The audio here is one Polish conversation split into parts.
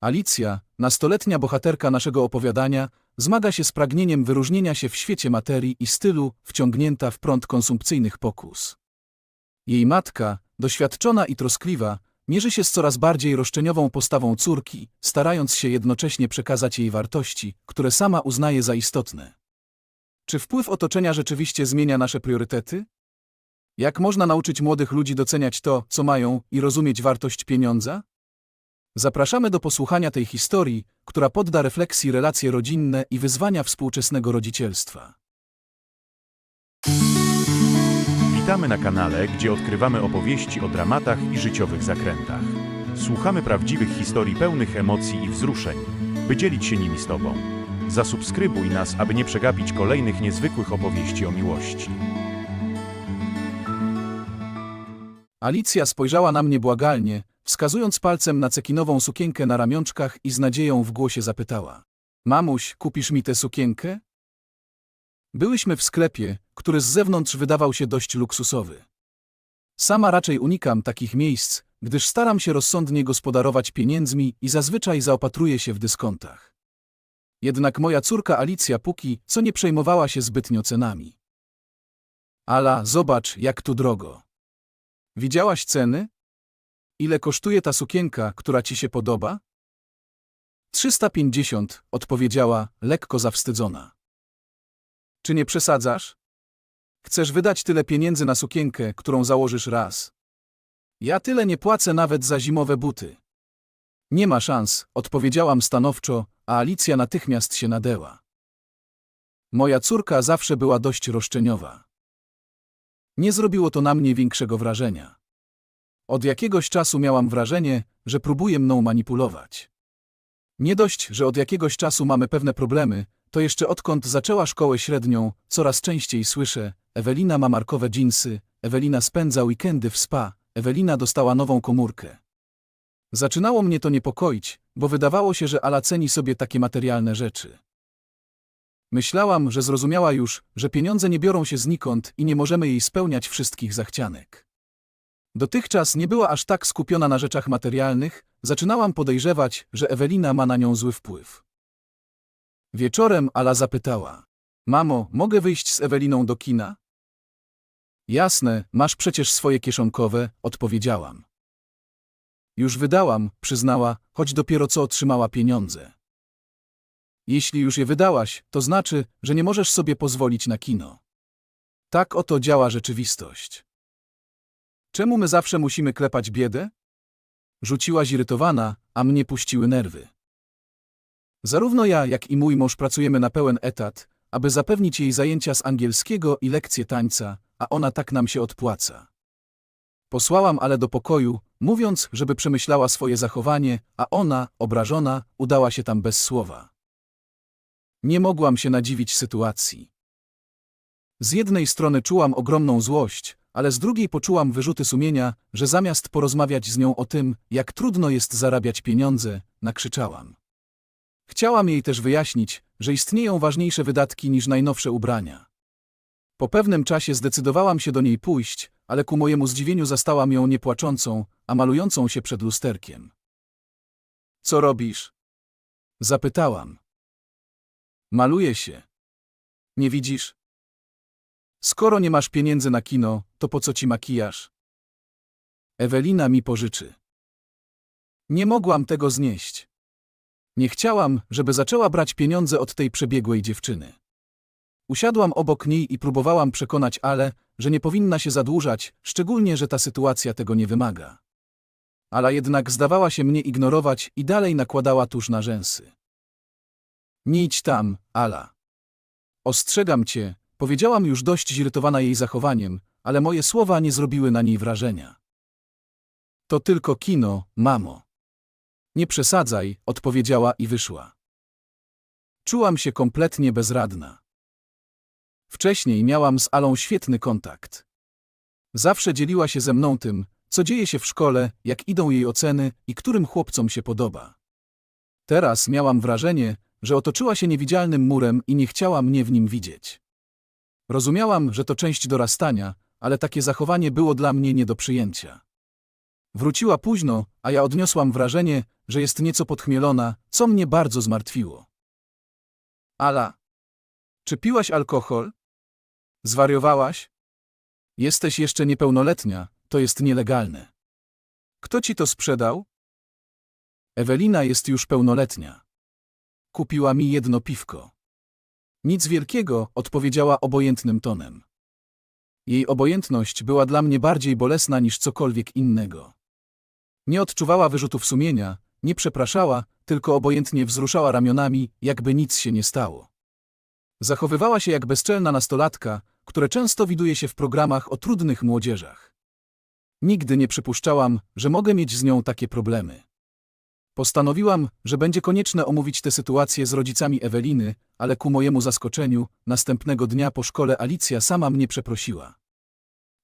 Alicja, nastoletnia bohaterka naszego opowiadania, zmaga się z pragnieniem wyróżnienia się w świecie materii i stylu, wciągnięta w prąd konsumpcyjnych pokus. Jej matka, doświadczona i troskliwa, mierzy się z coraz bardziej roszczeniową postawą córki, starając się jednocześnie przekazać jej wartości, które sama uznaje za istotne. Czy wpływ otoczenia rzeczywiście zmienia nasze priorytety? Jak można nauczyć młodych ludzi doceniać to, co mają i rozumieć wartość pieniądza? Zapraszamy do posłuchania tej historii, która podda refleksji relacje rodzinne i wyzwania współczesnego rodzicielstwa. Witamy na kanale, gdzie odkrywamy opowieści o dramatach i życiowych zakrętach. Słuchamy prawdziwych historii pełnych emocji i wzruszeń, by dzielić się nimi z Tobą. Zasubskrybuj nas, aby nie przegapić kolejnych niezwykłych opowieści o miłości. Alicja spojrzała na mnie błagalnie, wskazując palcem na cekinową sukienkę na ramionczkach i z nadzieją w głosie zapytała. Mamuś, kupisz mi tę sukienkę? Byłyśmy w sklepie, który z zewnątrz wydawał się dość luksusowy. Sama raczej unikam takich miejsc, gdyż staram się rozsądnie gospodarować pieniędzmi i zazwyczaj zaopatruję się w dyskontach. Jednak moja córka Alicja póki co nie przejmowała się zbytnio cenami. Ala, zobacz, jak tu drogo. Widziałaś ceny? Ile kosztuje ta sukienka, która ci się podoba? 350, odpowiedziała, lekko zawstydzona. Czy nie przesadzasz? Chcesz wydać tyle pieniędzy na sukienkę, którą założysz raz. Ja tyle nie płacę nawet za zimowe buty. Nie ma szans, odpowiedziałam stanowczo, a Alicja natychmiast się nadęła. Moja córka zawsze była dość roszczeniowa. Nie zrobiło to na mnie większego wrażenia. Od jakiegoś czasu miałam wrażenie, że próbuje mną manipulować. Nie dość, że od jakiegoś czasu mamy pewne problemy, to jeszcze odkąd zaczęła szkołę średnią, coraz częściej słyszę: Ewelina ma markowe dżinsy, Ewelina spędza weekendy w spa, Ewelina dostała nową komórkę. Zaczynało mnie to niepokoić, bo wydawało się, że Ala ceni sobie takie materialne rzeczy. Myślałam, że zrozumiała już, że pieniądze nie biorą się znikąd i nie możemy jej spełniać wszystkich zachcianek. Dotychczas nie była aż tak skupiona na rzeczach materialnych, zaczynałam podejrzewać, że Ewelina ma na nią zły wpływ. Wieczorem Ala zapytała: Mamo, mogę wyjść z Eweliną do kina? Jasne, masz przecież swoje kieszonkowe, odpowiedziałam. Już wydałam, przyznała, choć dopiero co otrzymała pieniądze. Jeśli już je wydałaś, to znaczy, że nie możesz sobie pozwolić na kino. Tak oto działa rzeczywistość. Czemu my zawsze musimy klepać biedę? Rzuciła zirytowana, a mnie puściły nerwy. Zarówno ja, jak i mój mąż pracujemy na pełen etat, aby zapewnić jej zajęcia z angielskiego i lekcje tańca, a ona tak nam się odpłaca. Posłałam ale do pokoju, mówiąc, żeby przemyślała swoje zachowanie, a ona, obrażona, udała się tam bez słowa. Nie mogłam się nadziwić sytuacji. Z jednej strony czułam ogromną złość, ale z drugiej poczułam wyrzuty sumienia, że zamiast porozmawiać z nią o tym, jak trudno jest zarabiać pieniądze, nakrzyczałam. Chciałam jej też wyjaśnić, że istnieją ważniejsze wydatki niż najnowsze ubrania. Po pewnym czasie zdecydowałam się do niej pójść, ale ku mojemu zdziwieniu zastałam ją nie płaczącą, a malującą się przed lusterkiem. Co robisz? Zapytałam. Maluję się. Nie widzisz? Skoro nie masz pieniędzy na kino, to po co ci makijaż? Ewelina mi pożyczy. Nie mogłam tego znieść. Nie chciałam, żeby zaczęła brać pieniądze od tej przebiegłej dziewczyny. Usiadłam obok niej i próbowałam przekonać Ale, że nie powinna się zadłużać, szczególnie, że ta sytuacja tego nie wymaga. Ala jednak zdawała się mnie ignorować i dalej nakładała tuż na rzęsy. Nie idź tam, Ala. Ostrzegam cię, powiedziałam już dość zirytowana jej zachowaniem, ale moje słowa nie zrobiły na niej wrażenia. To tylko kino, mamo. Nie przesadzaj, odpowiedziała i wyszła. Czułam się kompletnie bezradna. Wcześniej miałam z Alą świetny kontakt. Zawsze dzieliła się ze mną tym, co dzieje się w szkole, jak idą jej oceny i którym chłopcom się podoba. Teraz miałam wrażenie, że otoczyła się niewidzialnym murem i nie chciała mnie w nim widzieć. Rozumiałam, że to część dorastania, ale takie zachowanie było dla mnie nie do przyjęcia. Wróciła późno, a ja odniosłam wrażenie, że jest nieco podchmielona, co mnie bardzo zmartwiło. Ala, czy piłaś alkohol? Zwariowałaś? Jesteś jeszcze niepełnoletnia, to jest nielegalne. Kto ci to sprzedał? Ewelina jest już pełnoletnia. Kupiła mi jedno piwko. Nic wielkiego, odpowiedziała obojętnym tonem. Jej obojętność była dla mnie bardziej bolesna niż cokolwiek innego. Nie odczuwała wyrzutów sumienia, nie przepraszała, tylko obojętnie wzruszała ramionami, jakby nic się nie stało. Zachowywała się jak bezczelna nastolatka, które często widuje się w programach o trudnych młodzieżach. Nigdy nie przypuszczałam, że mogę mieć z nią takie problemy. Postanowiłam, że będzie konieczne omówić tę sytuację z rodzicami Eweliny, ale ku mojemu zaskoczeniu, następnego dnia po szkole Alicja sama mnie przeprosiła.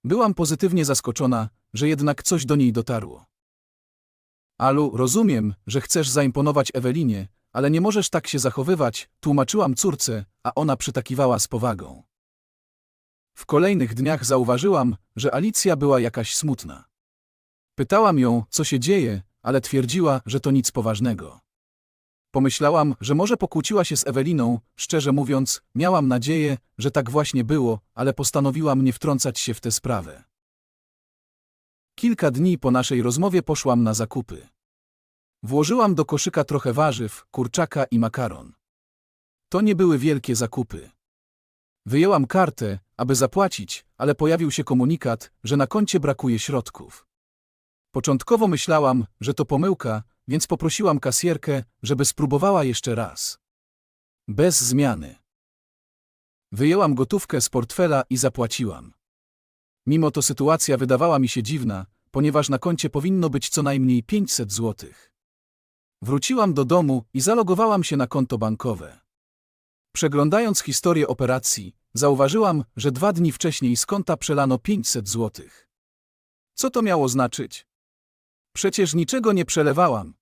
Byłam pozytywnie zaskoczona, że jednak coś do niej dotarło. Alu, rozumiem, że chcesz zaimponować Ewelinie, ale nie możesz tak się zachowywać, tłumaczyłam córce, a ona przytakiwała z powagą. W kolejnych dniach zauważyłam, że Alicja była jakaś smutna. Pytałam ją, co się dzieje, ale twierdziła, że to nic poważnego. Pomyślałam, że może pokłóciła się z Eweliną, szczerze mówiąc, miałam nadzieję, że tak właśnie było, ale postanowiłam nie wtrącać się w tę sprawę. Kilka dni po naszej rozmowie poszłam na zakupy. Włożyłam do koszyka trochę warzyw, kurczaka i makaron. To nie były wielkie zakupy. Wyjęłam kartę, aby zapłacić, ale pojawił się komunikat, że na koncie brakuje środków. Początkowo myślałam, że to pomyłka, więc poprosiłam kasjerkę, żeby spróbowała jeszcze raz. Bez zmiany. Wyjęłam gotówkę z portfela i zapłaciłam. Mimo to sytuacja wydawała mi się dziwna, ponieważ na koncie powinno być co najmniej 500 złotych. Wróciłam do domu i zalogowałam się na konto bankowe. Przeglądając historię operacji, zauważyłam, że dwa dni wcześniej z konta przelano 500 złotych. Co to miało znaczyć? Przecież niczego nie przelewałam.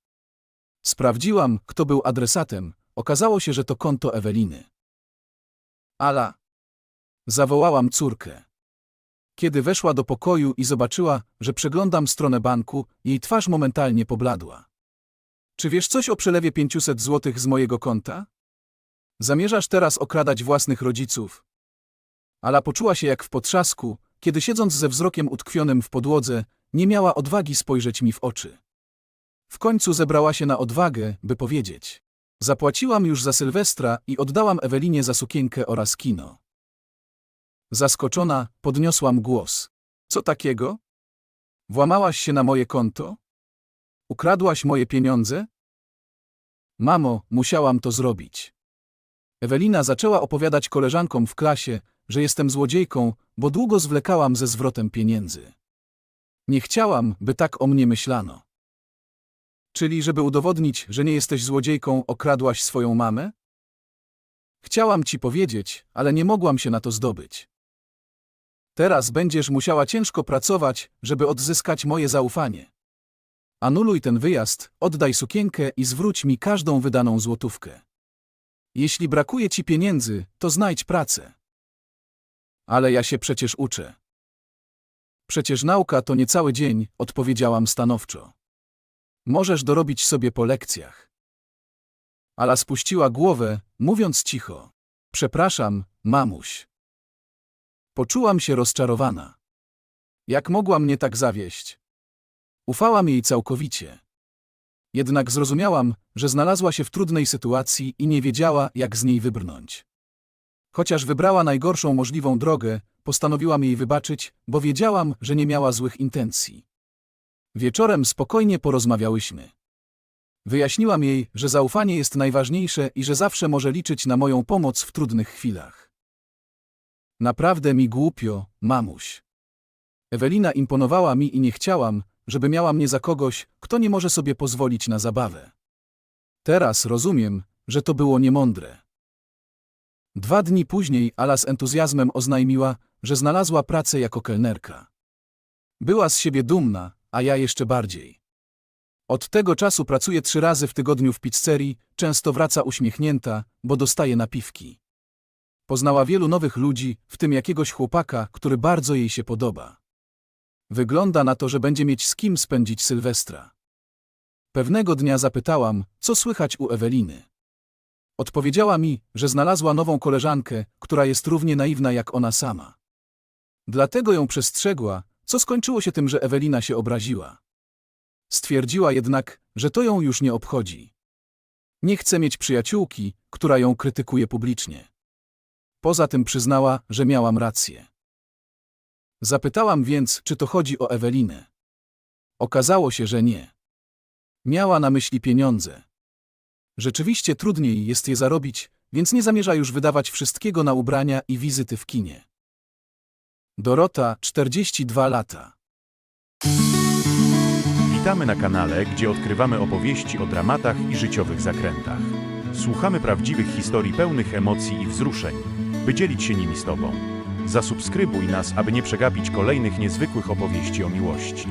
Sprawdziłam, kto był adresatem. Okazało się, że to konto Eweliny. Ala. Zawołałam córkę. Kiedy weszła do pokoju i zobaczyła, że przeglądam stronę banku, jej twarz momentalnie pobladła. Czy wiesz coś o przelewie 500 złotych z mojego konta? Zamierzasz teraz okradać własnych rodziców? Ala poczuła się jak w potrzasku, kiedy siedząc ze wzrokiem utkwionym w podłodze, nie miała odwagi spojrzeć mi w oczy. W końcu zebrała się na odwagę, by powiedzieć. Zapłaciłam już za Sylwestra i oddałam Ewelinie za sukienkę oraz kino. Zaskoczona, podniosłam głos. Co takiego? Włamałaś się na moje konto? Ukradłaś moje pieniądze? Mamo, musiałam to zrobić. Ewelina zaczęła opowiadać koleżankom w klasie, że jestem złodziejką, bo długo zwlekałam ze zwrotem pieniędzy. Nie chciałam, by tak o mnie myślano. Czyli, żeby udowodnić, że nie jesteś złodziejką, okradłaś swoją mamę? Chciałam ci powiedzieć, ale nie mogłam się na to zdobyć. Teraz będziesz musiała ciężko pracować, żeby odzyskać moje zaufanie. Anuluj ten wyjazd, oddaj sukienkę i zwróć mi każdą wydaną złotówkę. Jeśli brakuje ci pieniędzy, to znajdź pracę. Ale ja się przecież uczę. Przecież nauka to nie cały dzień, odpowiedziałam stanowczo. Możesz dorobić sobie po lekcjach. Ala spuściła głowę, mówiąc cicho. Przepraszam, mamuś. Poczułam się rozczarowana. Jak mogła mnie tak zawieść? Ufałam jej całkowicie. Jednak zrozumiałam, że znalazła się w trudnej sytuacji i nie wiedziała, jak z niej wybrnąć. Chociaż wybrała najgorszą możliwą drogę, postanowiłam jej wybaczyć, bo wiedziałam, że nie miała złych intencji. Wieczorem spokojnie porozmawiałyśmy. Wyjaśniłam jej, że zaufanie jest najważniejsze i że zawsze może liczyć na moją pomoc w trudnych chwilach. Naprawdę mi głupio, mamuś. Ewelina imponowała mi i nie chciałam, żeby miała mnie za kogoś, kto nie może sobie pozwolić na zabawę. Teraz rozumiem, że to było niemądre. Dwa dni później Ala z entuzjazmem oznajmiła, że znalazła pracę jako kelnerka. Była z siebie dumna, a ja jeszcze bardziej. Od tego czasu pracuje trzy razy w tygodniu w pizzerii, często wraca uśmiechnięta, bo dostaje napiwki. Poznała wielu nowych ludzi, w tym jakiegoś chłopaka, który bardzo jej się podoba. Wygląda na to, że będzie mieć z kim spędzić Sylwestra. Pewnego dnia zapytałam, co słychać u Eweliny. Odpowiedziała mi, że znalazła nową koleżankę, która jest równie naiwna jak ona sama. Dlatego ją przestrzegła, co skończyło się tym, że Ewelina się obraziła. Stwierdziła jednak, że to ją już nie obchodzi. Nie chce mieć przyjaciółki, która ją krytykuje publicznie. Poza tym przyznała, że miałam rację. Zapytałam więc, czy to chodzi o Ewelinę. Okazało się, że nie. Miała na myśli pieniądze. Rzeczywiście trudniej jest je zarobić, więc nie zamierza już wydawać wszystkiego na ubrania i wizyty w kinie. Dorota, 42 lata. Witamy na kanale, gdzie odkrywamy opowieści o dramatach i życiowych zakrętach. Słuchamy prawdziwych historii pełnych emocji i wzruszeń, by dzielić się nimi z Tobą. Zasubskrybuj nas, aby nie przegapić kolejnych niezwykłych opowieści o miłości.